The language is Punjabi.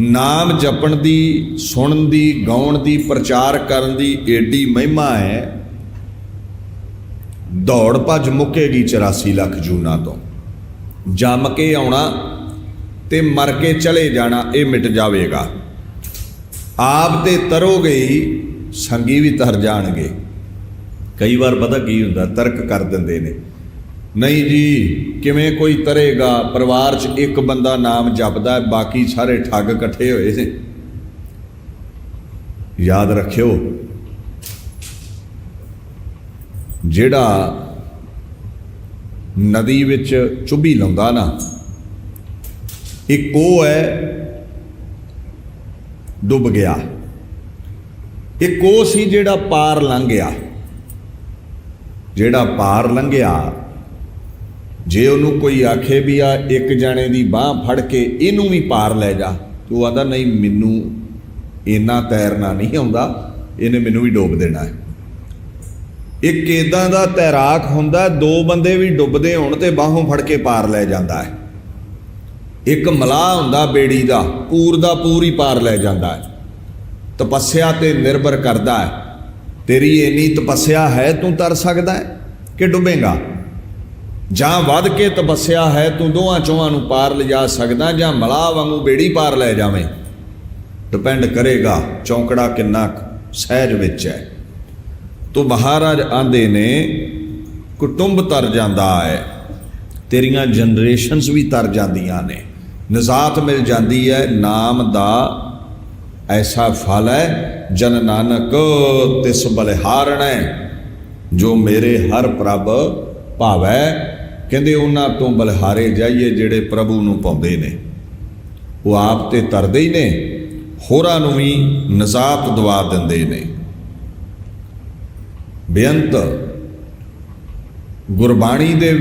ਨਾਮ ਜਪਣ ਦੀ, ਸੁਣਨ ਦੀ, ਗਾਉਣ ਦੀ, ਪ੍ਰਚਾਰ ਕਰਨ ਦੀ ਏਡੀ ਮਹਿਮਾ ਹੈ। ਦੌੜ ਭੱਜ ਮੁੱਕੇਗੀ 84 ਲੱਖ ਜੂਨਾ ਤੋਂ। ਜੰਮ ਕੇ ਆਉਣਾ ਤੇ ਮਰ ਕੇ ਚਲੇ ਜਾਣਾ, ਇਹ ਮਿਟ ਜਾਵੇਗਾ। ਆਪ ਤੇ ਤਰੋਗੇ ਹੀ, ਸੰਗੀ ਵੀ ਤਰ ਜਾਣਗੇ। ਕਈ ਵਾਰ ਪਤਾ ਕੀ ਹੁੰਦਾ, ਤਰਕ ਕਰ ਦਿੰਦੇ ਨੇ। ਨਹੀਂ ਜੀ, ਕਿਵੇਂ ਕੋਈ ਤਰੇਗਾ? ਪਰਿਵਾਰ 'ਚ ਇੱਕ ਬੰਦਾ ਨਾਮ ਜਪਦਾ ਹੈ, ਬਾਕੀ ਸਾਰੇ ਠੱਗ ਇਕੱਠੇ ਹੋਏ ਨੇ। ਯਾਦ ਰੱਖਿਓ, ਜਿਹੜਾ ਨਦੀ ਵਿੱਚ ਚੁੱਭੀ ਲਾਉਂਦਾ ਨਾ, ਇੱਕ ਉਹ ਹੈ, ਡੁੱਬ ਗਿਆ। ਇੱਕ ਉਹ ਸੀ ਜਿਹੜਾ ਪਾਰ ਲੰਘ ਗਿਆ। ਜਿਹੜਾ ਪਾਰ ਲੰਘਿਆ ਜੇ ਉਹਨੂੰ ਕੋਈ ਆਖੇ ਵੀ ਆ, ਇੱਕ ਜਾਣੇ ਦੀ ਬਾਹ ਫੜ ਕੇ ਇਹਨੂੰ ਵੀ ਪਾਰ ਲੈ ਜਾ, ਤੇ ਉਹ ਆਦਾ, ਨਹੀਂ, ਮੈਨੂੰ ਇੰਨਾ ਤੈਰਨਾ ਨਹੀਂ ਆਉਂਦਾ, ਇਹਨੇ ਮੈਨੂੰ ਵੀ ਡੋਬ ਦੇਣਾ ਹੈ। ਇੱਕ ਇਦਾਂ ਦਾ ਤੈਰਾਕ ਹੁੰਦਾ, ਦੋ ਬੰਦੇ ਵੀ ਡੁੱਬਦੇ ਹੋਣ ਤੇ ਬਾਹੋਂ ਫੜ ਕੇ ਪਾਰ ਲੈ ਜਾਂਦਾ ਹੈ। ਇੱਕ ਮਲਾਹ ਹੁੰਦਾ ਬੇੜੀ ਦਾ ਪੂਰ ਦਾ ਪੂਰ ਹੀ ਪਾਰ ਲੈ ਜਾਂਦਾ ਹੈ। ਤਪੱਸਿਆ ਤੇ ਨਿਰਭਰ ਕਰਦਾ ਹੈ, ਤੇਰੀ ਇੰਨੀ ਤਪੱਸਿਆ ਹੈ, ਤੂੰ ਤਰ ਸਕਦਾ ਹੈ ਕਿ ਡੁੱਬੇਗਾ? ਜਾਂ ਵੱਧ ਕੇ ਤਪੱਸਿਆ ਹੈ ਤੂੰ ਦੋਹਾਂ ਚੋਹਾਂ ਨੂੰ ਪਾਰ ਲਿਜਾ ਸਕਦਾ ਜਾਂ ਮਲਾਹ ਵਾਂਗੂ ਬੇੜੀ ਪਾਰ ਲੈ ਜਾਵੇਂ। ਡਿਪੈਂਡ ਕਰੇਗਾ ਚੌਂਕੜਾ ਕਿੰਨਾ ਕੁ ਸਹਿਜ ਵਿੱਚ ਹੈ। ਤੋ ਮਹਾਰਾਜ ਆਂਦੇ ਨੇ, ਕੁਟੁੰਬ ਤਰ ਜਾਂਦਾ ਹੈ। ਤੇਰੀਆਂ ਜਨਰੇਸ਼ਨਸ ਵੀ ਤਰ ਜਾਂਦੀਆਂ ਨੇ। ਨਜ਼ਾਤ ਮਿਲ ਜਾਂਦੀ ਹੈ, ਨਾਮ ਦਾ ਐਸਾ ਫਲ ਹੈ, ਜਨ ਨਾਨਕ ਤਿਸ ਬਲਿਹਾਰਣੈ ਜੋ ਮੇਰੇ ਹਰ ਪ੍ਰਭ ਭਾਵੈ। ਕਹਿੰਦੇ ਉਹਨਾਂ ਤੋਂ ਬਲਹਾਰੇ ਜਾਈਏ ਜਿਹੜੇ ਪ੍ਰਭੂ ਨੂੰ ਪਾਉਂਦੇ ਨੇ। ਉਹ ਆਪ ਤੇ ਤਰਦੇ ਹੀ ਨੇ, ਹੋਰਾਂ ਨੂੰ ਵੀ ਨਜ਼ਾਤ ਦਵਾ ਦਿੰਦੇ ਨੇ। ਬੇਅੰਤ ਗੁਰਬਾਣੀ ਦੇ